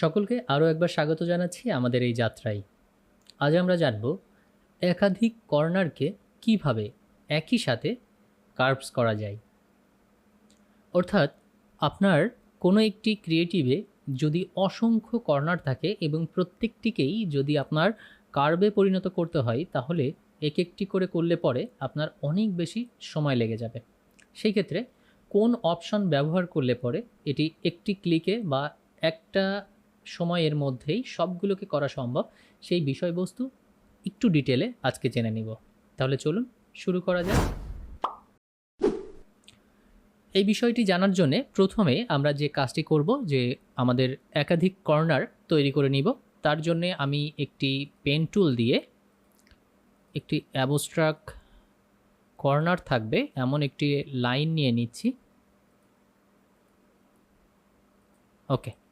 সকলকে আরও একবার স্বাগত জানাচ্ছি আমাদের এই যাত্রায়। আজ আমরা জানব একাধিক কর্নারকে কীভাবে একই সাথে কার্ভস করা যায়। অর্থাৎ আপনার কোনো একটি ক্রিয়েটিভে যদি অসংখ্য কর্নার থাকে এবং প্রত্যেকটিকেই যদি আপনার কার্ভে পরিণত করতে হয়, তাহলে এক একটি করে করলে পরে আপনার অনেক বেশি সময় লেগে যাবে। সেই ক্ষেত্রে কোন অপশন ব্যবহার করলে পরে এটি একটি ক্লিকে বা একটা সময়ের মধ্যেই সবগুলোকে করা সম্ভব। সেই বিষয়বস্তু একটু ডিটেলে আজকে জেনে নিব। তাহলে চলুন শুরু করা যাক। এই বিষয়টি জানার জন্যে প্রথমে আমরা যে কাজটি করব, যে আমাদের একাধিক কর্নার তৈরি করে নিব, তার জন্যে আমি একটি পেন টুল দিয়ে একটি অ্যাবস্ট্রাক কর্নার থাকবে, এমন একটি লাইন নিয়ে নিচ্ছি। ওকে।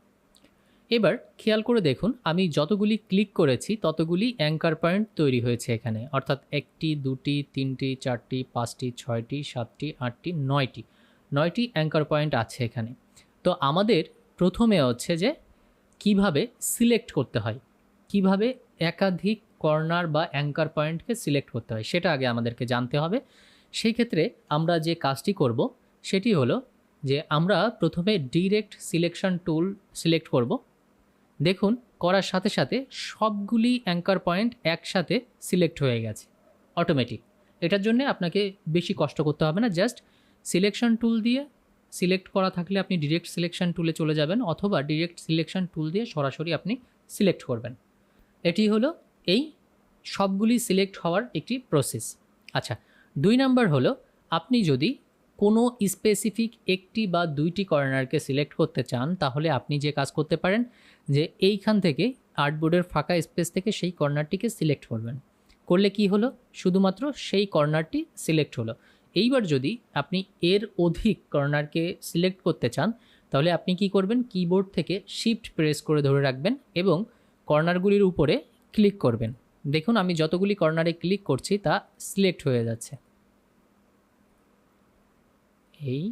এবার খেয়াল করে দেখুন, আমি যতগুলি ক্লিক করেছি, ততগুলি অ্যাঙ্কার পয়েন্ট তৈরি হয়েছে এখানে। অর্থাৎ একটি, দুটি, তিনটি, চারটি, পাঁচটি, ছয়টি, সাতটি, আটটি, নয়টি। নয়টি অ্যাঙ্কার পয়েন্ট আছে এখানে। তো আমাদের প্রথমে হচ্ছে যে কীভাবে সিলেক্ট করতে হয়? কীভাবে একাধিক কর্নার বা অ্যাঙ্কার পয়েন্টকে সিলেক্ট করতে হয়? সেটা আগে আমাদেরকে জানতে হবে। সেই ক্ষেত্রে আমরা যে কাজটি করব, সেটি হলো যে আমরা প্রথমে ডিরেক্ট সিলেকশন টুল সিলেক্ট করব। দেখুন, করার সাথে সাথে সবগুলি অ্যাঙ্কার পয়েন্ট একসাথে সিলেক্ট হয়ে গেছে অটোমেটিক এটার জন্য আপনাকে বেশি কষ্ট করতে হবে না জাস্ট সিলেকশন টুল দিয়ে সিলেক্ট করা থাকলে আপনি ডিরেক্ট সিলেকশন টুলে চলে যাবেন, অথবা ডিরেক্ট সিলেকশন টুল দিয়ে সরাসরি আপনি সিলেক্ট করবেন। এটি হলো এই সবগুলি সিলেক্ট হওয়ার একটি প্রসেস আচ্ছা দুই নাম্বার হলো আপনি যদি কোনো স্পেসিফিক একটি বা দুইটি কর্নারকে সিলেক্ট করতে চান, তাহলে আপনি যে কাজ করতে পারেন, যে এইখান থেকে আর্টবোর্ডের ফাঁকা স্পেস থেকে সেই কর্নারটিকে সিলেক্ট করবেন। করলে কি হলো? শুধুমাত্র সেই কর্নারটি সিলেক্ট হলো। এইবার যদি আপনি এর অধিক কর্নারকে সিলেক্ট করতে চান, তাহলে আপনি কি করবেন? কিবোর্ড থেকে শিফট প্রেস করে ধরে রাখবেন এবং কর্নারগুলির উপরে ক্লিক করবেন। দেখুন, আমি যতগুলি কর্নারে ক্লিক করছি, তা সিলেক্ট হয়ে যাচ্ছে। এই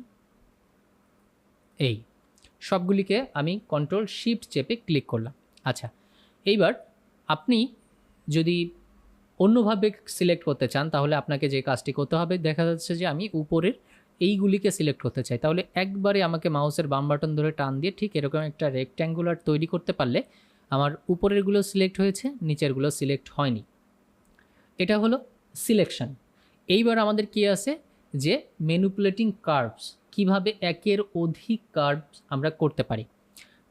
এই। সবগুলিকে আমি কন্ট্রোল শিফট চেপে ক্লিক করলাম। আচ্ছা এইবার আপনি যদি অন্যভাবে সিলেক্ট করতে চান, তাহলে আপনাকে যে কাজটি করতে হবে, দেখা যাচ্ছে যে আমি উপরের এইগুলিকে সিলেক্ট করতে চাই। তাহলে একবারে আমাকে মাউসের বাম বাটন ধরে টান দিয়ে ঠিক এরকম একটা রেক্ট্যাঙ্গুলার তৈরি করতে পারলে আমার উপরেরগুলো সিলেক্ট হয়েছে, নিচেরগুলো সিলেক্ট হয়নি। এটা হলো সিলেকশন এইবার আমাদের কি আছে? যে ম্যানুপুলেটিং কার্ভস কীভাবে একের অধিক কার্ভস আমরা করতে পারি।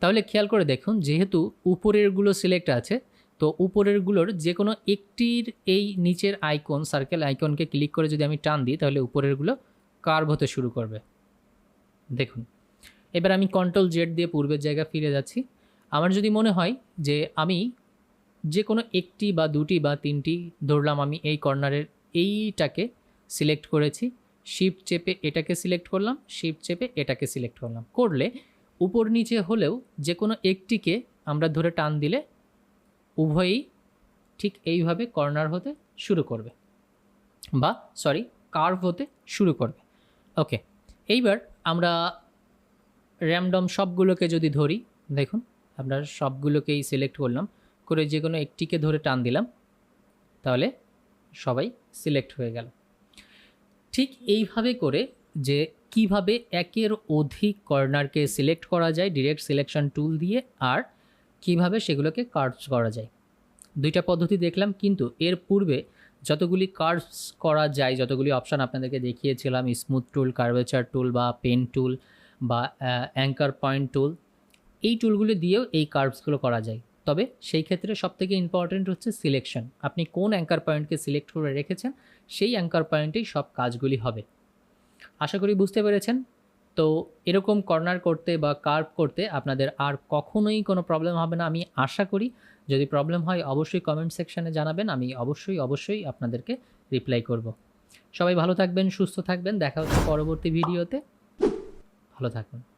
তাহলে খেয়াল করে দেখুন, যেহেতু উপরেরগুলো সিলেক্ট আছে, তো উপরেরগুলোর যে কোনো একটির এই নিচের আইকন সার্কেল আইকনকে ক্লিক করে যদি আমি টান দিই, তাহলে উপরেরগুলো কার্ভ হতে শুরু করবে। দেখুন, এবার আমি কন্ট্রোল জেড দিয়ে পূর্বের জায়গা ফিরে যাচ্ছি। আমার যদি মনে হয় যে আমি যে কোনো একটি বা দুটি বা তিনটি ধরলাম, আমি এই কর্নারের এইটাকে সিলেক্ট করেছি শিফট চেপে এটাকে সিলেক্ট করলাম শিফট চেপে এটাকে সিলেক্ট করলাম। করলে উপর নিচে হলেও যে কোনো একটিকে আমরা ধরে টান দিলে উভয়ই ঠিক এইভাবে কর্নার হতে শুরু করবে বা সরি কার্ভ হতে শুরু করবে। ওকে এইবার আমরা র্যামডম সবগুলোকে যদি ধরি, দেখুন আমরা সবগুলোকেই সিলেক্ট করলাম, করে যে কোনো একটিকে ধরে টান দিলাম, তাহলে সবাই সিলেক্ট হয়ে গেল। ঠিক এইভাবে করে যে কীভাবে একের অধিক কর্নারকে সিলেক্ট করা যায়, ডিরেক্ট সিলেকশন টুল দিয়ে আর কীভাবে সেগুলোকে কার্ভস করা যায়। দুইটা পদ্ধতি দেখলাম, কিন্তু এর পূর্বে যতগুলি কার্ভস করা যায়, যতগুলি অপশান আপনাদেরকে দেখিয়েছিলাম, স্মুথ টুল, কার্ভেচার টুল বা পেন টুল বা অ্যাঙ্কার পয়েন্ট টুল, এই টুলগুলি দিয়েও এই কার্ভসগুলো করা যায়। তবে সেই ক্ষেত্রে সবথেকে ইম্পর্ট্যান্ট হচ্ছে সিলেকশন আপনি কোন অ্যাঙ্কার পয়েন্টকে সিলেক্ট করে রেখেছেন, সেই অ্যাঙ্কার পয়েন্টেই সব কাজগুলি হবে। আশা করি বুঝতে পেরেছেন। তো এরকম কর্নার করতে বা কার্ভ করতে আপনাদের আর কখনোই কোনো প্রবলেম হবে না। আমি আশা করি যদি প্রবলেম হয় অবশ্যই কমেন্ট সেকশানে জানাবেন। আমি অবশ্যই অবশ্যই আপনাদেরকে রিপ্লাই করব। সবাই ভালো থাকবেন, সুস্থ থাকবেন। দেখা হচ্ছে পরবর্তী ভিডিওতে ভালো থাকবেন।